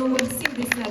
номер 70.